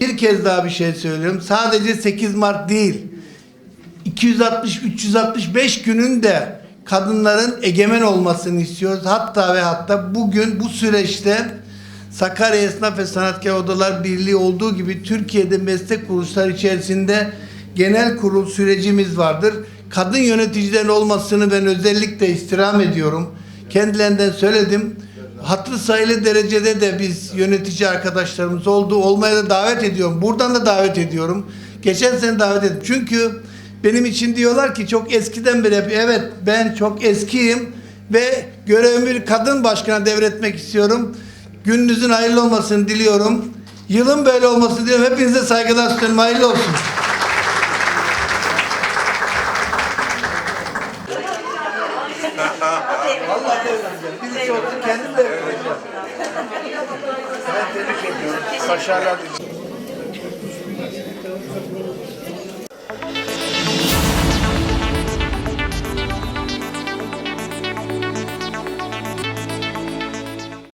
Bir kez daha bir şey söylüyorum. Sadece 8 Mart değil. 260-365 günün de kadınların egemen olmasını istiyoruz. Hatta ve hatta bugün bu süreçte Sakarya Esnaf ve Sanatkar Odalar Birliği olduğu gibi Türkiye'de meslek kuruluşları içerisinde genel kurul sürecimiz vardır. Kadın yöneticilerin olmasını ben özellikle istirham ediyorum. Kendilerinden söyledim. Hatırı sayılı derecede de biz yönetici arkadaşlarımız oldu. Olmaya da davet ediyorum. Buradan da davet ediyorum. Geçen sene davet ettim. Çünkü benim için diyorlar ki çok eskiden beri evet ben çok eskiyim ve görevimi bir kadın başkana devretmek istiyorum. Gününüzün hayırlı olmasını diliyorum. Yılın böyle olmasını diliyorum. Hepinize saygılar sunuyorum. Hayırlı olsun. Allah devredeceğim. Birisi olsun kendim de evleneceğim. Ben tebrik ediyorum. Başarılar diliyorum.